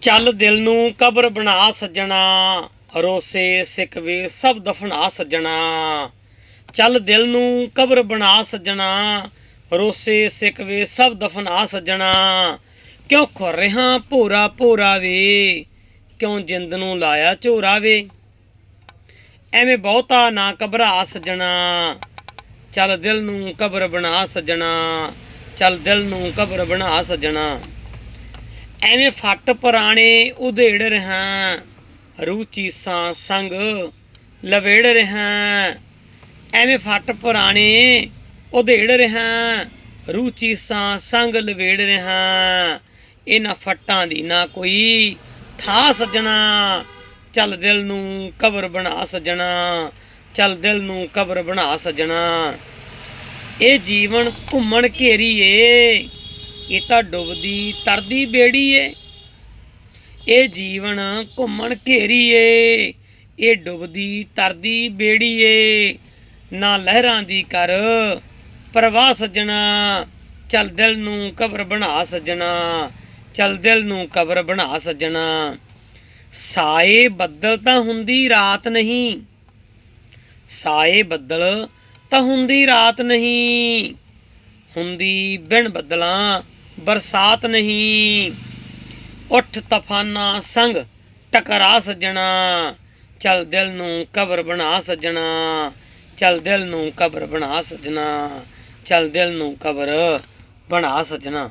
ਚੱਲ ਦਿਲ ਨੂੰ ਕਬਰ ਬਣਾ ਸੱਜਣਾ, ਰੋਸੇ ਸਿਕਵੇ ਸਭ ਦਫਨਾ ਸੱਜਣਾ। ਚੱਲ ਦਿਲ ਨੂੰ ਕਬਰ ਬਣਾ ਸੱਜਣਾ, ਰੋਸੇ ਸਿਕਵੇ ਸਭ ਦਫਨਾ ਸੱਜਣਾ। ਕਿਉਂ ਖੁਰ ਰਿਹਾ ਭੋਰਾ ਭੋਰਾ ਵੇ? ਕਿਉਂ ਜਿੰਦ ਨੂੰ ਲਾਇਆ ਝੋਰਾ ਵੇ? ਐਵੇਂ ਬਹੁਤਾ ਨਾ ਘਬਰਾ ਸੱਜਣਾ। ਚੱਲ ਦਿਲ ਨੂੰ ਕਬਰ ਬਣਾ ਸੱਜਣਾ, ਚੱਲ ਦਿਲ ਨੂੰ ਕਬਰ ਬਣਾ ਸੱਜਣਾ। ਐਵੇਂ ਫੱਟ ਪੁਰਾਣੇ ਉਧੇੜ ਰਹਾ ਰੂਹ ਚੀਸਾਂ ਸੰਗ ਲਵੇੜ ਰਹਾ। ਐਵੇਂ ਫੱਟ ਪੁਰਾਣੇ ਉਧੇੜ ਰਹਾ ਰੂਹ ਚੀਸਾਂ ਸੰਗ ਲਵੇੜ ਰਹਾ। ਇਹਨਾਂ ਫੱਟਾਂ ਦੀ ਨਾ ਕੋਈ ਥਾ ਸੱਜਣਾ, ਚੱਲ ਦਿਲ ਨੂੰ ਕਬਰ ਬਣਾ ਸੱਜਣਾ, ਚੱਲ ਦਿਲ ਨੂੰ ਕਬਰ ਬਣਾ ਸੱਜਣਾ। ਇਹ ਜੀਵਨ ਘੁੰਮਣ ਘੇਰੀਏ ਇਹ ਤਾਂ ਡੁੱਬਦੀ, ਤਰਦੀ ਬੇੜੀ ਏ ਇਹ ਜੀਵਨ ਘੁੰਮਣ ਘੇਰੀ ਏ ਇਹ ਡੁੱਬਦੀ, ਤਰਦੀ ਬੇੜੀ ਏ ਨਾ ਲਹਿਰਾਂ ਦੀ ਕਰ, ਪ੍ਰਵਾਹ ਸੱਜਣਾ, ਚੱਲ ਦਿਲ ਨੂੰ ਕਬਰ ਬਣਾ ਸੱਜਣਾ, ਚੱਲ ਦਿਲ ਨੂੰ ਕਬਰ ਬਣਾ ਸੱਜਣਾ। ਸਾਏ ਬੱਦਲ ਤਾਂ ਹੁੰਦੀ ਰਾਤ ਨਹੀਂ, ਸਾਏ ਬੱਦਲ ਤਾਂ ਹੁੰਦੀ ਰਾਤ ਨਹੀਂ। ਹੁੰਦੀ ਬਿਨ ਬੱਦਲਾਂ ਬਰਸਾਤ ਨਹੀਂ। ਉੱਠ ਤਫਾਨਾ ਸੰਗ ਟਕਰਾ ਸੱਜਣਾ। ਚਲ ਦਿਲ ਨੂੰ ਕਬਰ ਬਣਾ ਸੱਜਣਾ। ਚਲ ਦਿਲ ਨੂੰ ਕਬਰ ਬਣਾ ਸੱਜਣਾ। ਚਲ ਦਿਲ ਨੂੰ ਕਬਰ ਬਣਾ ਸੱਜਣਾ।